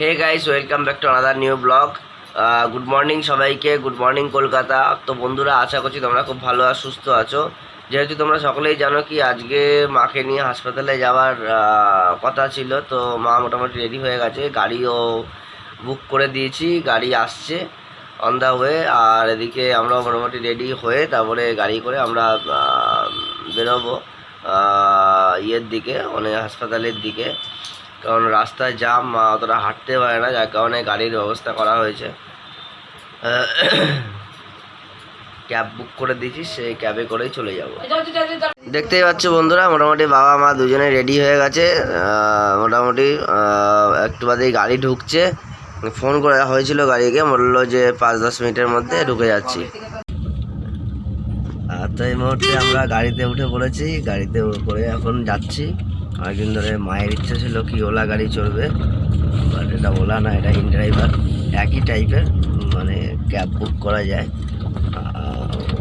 Hey guys welcome back to another new blog good morning সবাইকে good morning Kolkata. তো বন্ধুরা, আশা করছি তোমরা খুব ভালো আর সুস্থ আছো। যেহেতু তোমরা সকলেই জানো কি, আজকে মাকে নিয়ে হাসপাতালে যাওয়ার কথা ছিল, তো মা মোটামুটি রেডি হয়ে গেছে। গাড়িও বুক করে দিয়েছি, গাড়ি আসছে অন দ্য ওয়ে আর এদিকে আমরা মোটামুটি রেডি হয়ে তারপরে গাড়ি করে আমরা বেরোবো ইয়ের দিকে মানে হাসপাতালের দিকে। কারণ রাস্তায় জাম অতটা হাঁটতে পারে না, যার কারণে গাড়ির ব্যবস্থা করা হয়েছে। ক্যাব বুক করে দিয়েছি, সেই ক্যাবে করেই চলে যাব। দেখতেই পাচ্ছ বন্ধুরা, মোটামুটি বাবা, মা দুজনে রেডি হয়ে গেছে। মোটামুটি একটু বাদেই গাড়ি ঢুকছে। ফোন করা হয়েছিল গাড়িকে, বলল যে পাঁচ দশ মিনিটের মধ্যে ঢুকে যাচ্ছি। আর তো এই মুহূর্তে আমরা গাড়িতে উঠে পড়েছি, গাড়িতে করে এখন যাচ্ছি। অনেকদিন ধরে মায়ের ইচ্ছা ছিল কি, ওলা গাড়ি চড়বে বাট এটা ওলা না, এটা ইন ড্রাইভার একই টাইপের মানে ক্যাব বুক করা যায়।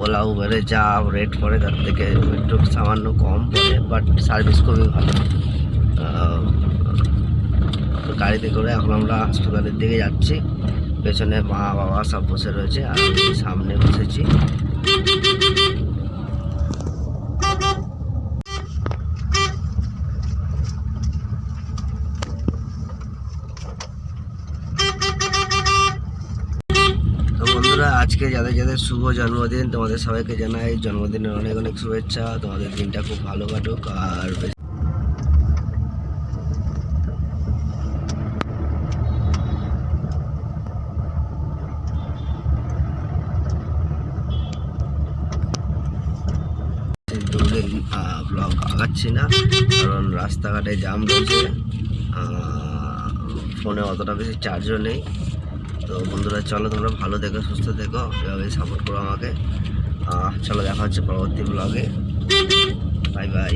ওলা উবেরে যা রেট পড়ে তার থেকে একটু সামান্য কম পড়ে বাট সার্ভিস খুবই ভালো। গাড়িতে করে এখন আমরা হাসপাতালের দিকে যাচ্ছি। পেছনে মা, বাবা সব বসে রয়েছে, আর সামনে বসেছি। বন্ধুরা, আজকে যাদের যাদের শুভ জন্মদিন, তোমাদের সবাইকে জানাই জন্মদিনের অনেক অনেক শুভেচ্ছা। তোমাদের দিনটা খুব ভালো কাটুক আর ব্লগ আগাচ্ছি না, কারণ রাস্তাঘাটে জাম রয়েছে। ফোনে অতটা বেশি চার্জও নেই। তো বন্ধুরা, চলো তোমরা ভালো দেখো সুস্থ দেখো এভাবে সাপোর্ট করো আমাকে। চলো দেখা হচ্ছে পরবর্তী ব্লগে বাই বাই